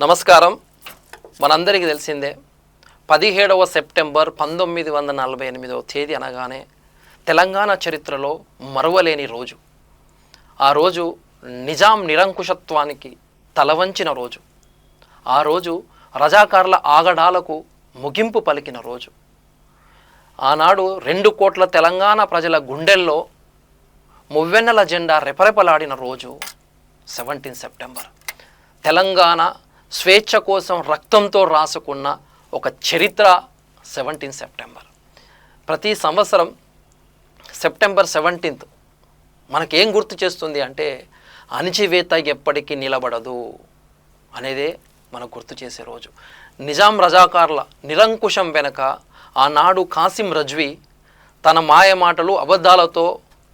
నమస్కారం. మనందరికీ తెలిసిందే పదిహేడవ సెప్టెంబర్ పంతొమ్మిది వందల నలభై ఎనిమిదవ తేదీ అనగానే తెలంగాణ చరిత్రలో మరువలేని రోజు. ఆ రోజు నిజాం నిరంకుశత్వానికి తలవంచిన రోజు. ఆ రోజు రజాకారుల ఆగడాలకు ముగింపు పలికిన రోజు. ఆనాడు రెండు కోట్ల తెలంగాణ ప్రజల గుండెల్లో మువ్వెన్నెల జెండా రెపరెపలాడిన రోజు సెవెంటీన్ సెప్టెంబర్. తెలంగాణ స్వేచ్ఛ కోసం రక్తంతో రాసుకున్న ఒక చరిత్ర సెవెంటీన్ సెప్టెంబర్. ప్రతి సంవత్సరం సెప్టెంబర్ సెవెంటీన్త్ మనకేం గుర్తు చేస్తుంది అంటే అణిచివేత ఎప్పటికీ నిలబడదు అనేదే మనకు గుర్తు చేసే రోజు. నిజాం రజాకార్ల నిరంకుశం వెనక ఆనాడు కాసిం రజ్వి తన మాయ మాటలు అబద్ధాలతో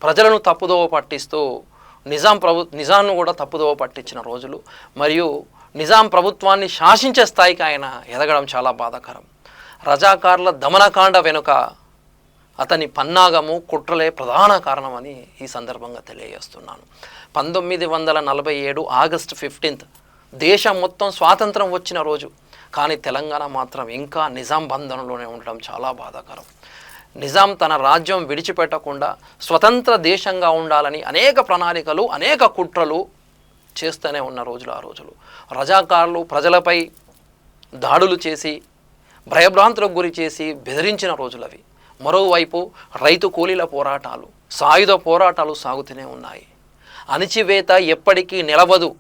ప్రజలను తప్పుదోవ పట్టిస్తూ నిజాం ప్రభు నిజాన్ని కూడా తప్పుదోవ పట్టించిన రోజులు. మరియు నిజాం ప్రభుత్వాన్ని శాసించే స్థాయికి ఆయన ఎదగడం చాలా బాధాకరం. రజాకార్ల దమనకాండ వెనుక అతని పన్నాగము కుట్రలే ప్రధాన కారణమని ఈ సందర్భంగా తెలియజేస్తున్నాను. పంతొమ్మిది వందల నలభై ఏడు ఆగస్టు ఫిఫ్టీన్త్ దేశం మొత్తం స్వాతంత్రం వచ్చిన రోజు. కానీ తెలంగాణ మాత్రం ఇంకా నిజాం బంధంలోనే ఉండడం చాలా బాధాకరం. నిజాం తన రాజ్యం విడిచిపెట్టకుండా స్వతంత్ర దేశంగా ఉండాలని అనేక ప్రణాళికలు అనేక కుట్రలు చేస్తూనే ఉన్న రోజులు ఆ రోజులు. రజాకారులు ప్రజలపై దాడులు చేసి భయభ్రాంతులకు గురి చేసి బెదిరించిన రోజులు అవి. మరోవైపు రైతు కూలీల పోరాటాలు సాయుధ పోరాటాలు సాగుతూనే ఉన్నాయి. అణిచివేత ఎప్పటికీ నిలవదు.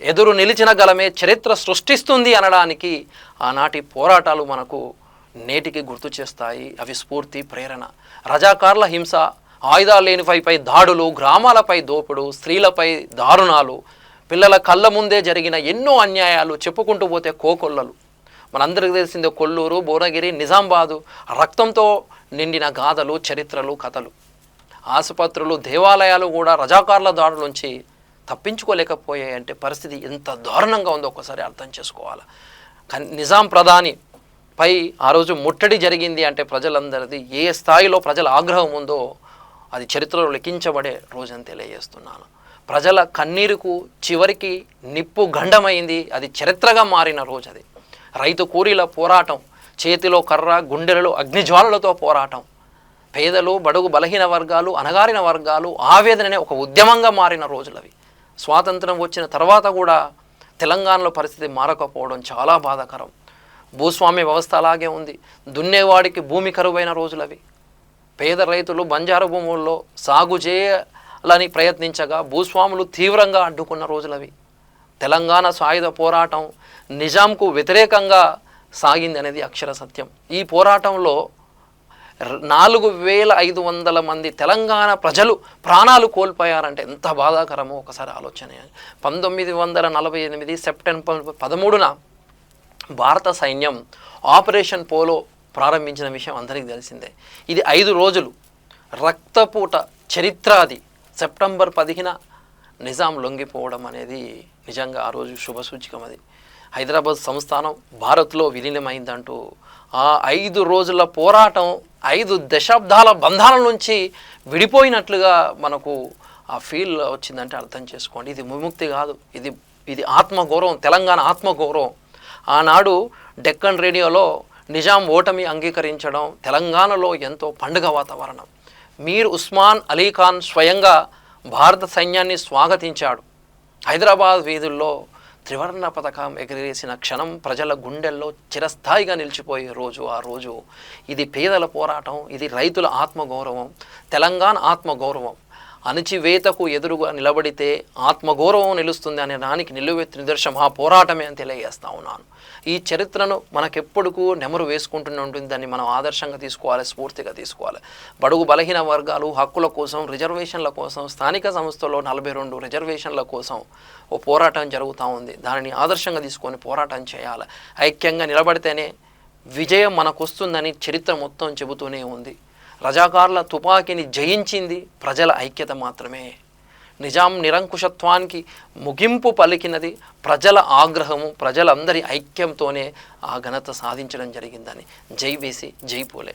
ఎదురు నిలిచిన గలమే చరిత్ర సృష్టిస్తుంది అనడానికి ఆనాటి పోరాటాలు మనకు నేటికి గుర్తు చేస్తాయి. అవి స్ఫూర్తి ప్రేరణ. రజాకారుల హింస ఆయుధాలు లేనిపైపై దాడులు గ్రామాలపై దోపుడు స్త్రీలపై దారుణాలు పిల్లల కళ్ళ ముందే జరిగిన ఎన్నో అన్యాయాలు చెప్పుకుంటూ పోతే కోకొల్లలు. మనందరికీ తెలిసిందే కొల్లూరు భువనగిరి నిజామాబాదు రక్తంతో నిండిన గాథలు చరిత్రలు కథలు. ఆసుపత్రులు దేవాలయాలు కూడా రజాకారుల దాడుల నుంచి తప్పించుకోలేకపోయాయి అంటే పరిస్థితి ఎంత దారుణంగా ఉందో ఒక్కసారి అర్థం చేసుకోవాలి. కానీ నిజాం ప్రధాని పై ఆ రోజు ముట్టడి జరిగింది అంటే ప్రజలందరిది ఏ స్థాయిలో ప్రజల ఆగ్రహం ఉందో అది చరిత్రలో లిఖించబడే రోజని తెలియజేస్తున్నాను. ప్రజల కన్నీరుకు చివరికి నిప్పు గండమైంది అది చరిత్రగా మారిన రోజు అది రైతు కూలీల పోరాటం చేతిలో కర్ర గుండెలలో అగ్నిజ్వాలలతో పోరాటం పేదలు బడుగు బలహీన వర్గాలు అణగారిన వర్గాలు ఆవేదననే ఒక ఉద్యమంగా మారిన రోజులు అవి స్వాతంత్రం వచ్చిన తర్వాత కూడా తెలంగాణలో పరిస్థితి మారకపోవడం చాలా బాధాకరం. భూస్వామ్య వ్యవస్థ అలాగే ఉంది. దున్నేవాడికి భూమి కరువైన రోజులు అవి పేద రైతులు బంజారు భూముల్లో సాగు చేయాలని ప్రయత్నించగా భూస్వాములు తీవ్రంగా అడ్డుకున్న రోజులవి. తెలంగాణ సాయుధ పోరాటం నిజాంకు వ్యతిరేకంగా సాగింది అనేది అక్షర సత్యం. ఈ పోరాటంలో నాలుగు వేల ఐదు వందల మంది తెలంగాణ ప్రజలు ప్రాణాలు కోల్పోయారంటే ఎంత బాధాకరమో ఒకసారి ఆలోచన. పంతొమ్మిది వందల నలభై ఎనిమిది సెప్టెంబర్ పదమూడున భారత సైన్యం ఆపరేషన్ పోలో ప్రారంభించిన విషయం అందరికీ తెలిసిందే. ఇది ఐదు రోజులు. రక్తపూట చరిత్రాది సెప్టెంబర్ పదిహేన నిజాం లొంగిపోవడం అనేది నిజంగా ఆ రోజు శుభసూచకం అది. హైదరాబాద్ సంస్థానం భారత్లో విలీనమైందంటూ ఆ ఐదు రోజుల పోరాటం ఐదు దశాబ్దాల బంధాల నుంచి విడిపోయినట్లుగా మనకు ఆ ఫీల్ వచ్చిందంటే అర్థం చేసుకోండి. ఇది విముక్తి కాదు. ఇది ఇది ఆత్మగౌరవం తెలంగాణ ఆత్మగౌరవం. ఆనాడు డెక్కన్ రేడియోలో నిజాం ఓటమి అంగీకరించడం తెలంగాణలో ఎంతో పండుగ వాతావరణం. మీర్ ఉస్మాన్ అలీ ఖాన్ స్వయంగా భారత సైన్యాన్ని స్వాగతించాడు. హైదరాబాద్ వీధుల్లో త్రివర్ణ పథకం ఎగిరేసిన క్షణం ప్రజల గుండెల్లో చిరస్థాయిగా నిలిచిపోయే రోజు ఆ రోజు. ఇది పేదల పోరాటం ఇది రైతుల ఆత్మగౌరవం తెలంగాణ ఆత్మగౌరవం. అణచివేతకు ఎదురుగా నిలబడితే ఆత్మగౌరవం నిలుస్తుంది అనే దానికి నిలువెత్తి నిదర్శనం. ఆ పోరాటమే అని తెలియజేస్తా ఉన్నాను. ఈ చరిత్రను మనకెప్పుడుకు నెమరు వేసుకుంటూనే ఉంటుంది. దాన్ని మనం ఆదర్శంగా తీసుకోవాలి స్ఫూర్తిగా తీసుకోవాలి. బడుగు బలహీన వర్గాలు హక్కుల కోసం రిజర్వేషన్ల కోసం స్థానిక సంస్థల్లో నలభై రెండు రిజర్వేషన్ల కోసం ఓ పోరాటం జరుగుతూ ఉంది. దానిని ఆదర్శంగా తీసుకొని పోరాటం చేయాలి. ఐక్యంగా నిలబడితేనే విజయం మనకు వస్తుందని చరిత్ర మొత్తం చెబుతూనే ఉంది. రజాకారుల తుపాకీని జయించింది ప్రజల ఐక్యత మాత్రమే. నిజాం నిరంకుశత్వానికి ముగింపు పలికినది ప్రజల ఆగ్రహము ప్రజలందరి ఐక్యంతోనే ఆ ఘనత సాధించడం జరిగిందని. జై వేసి జై పోలే.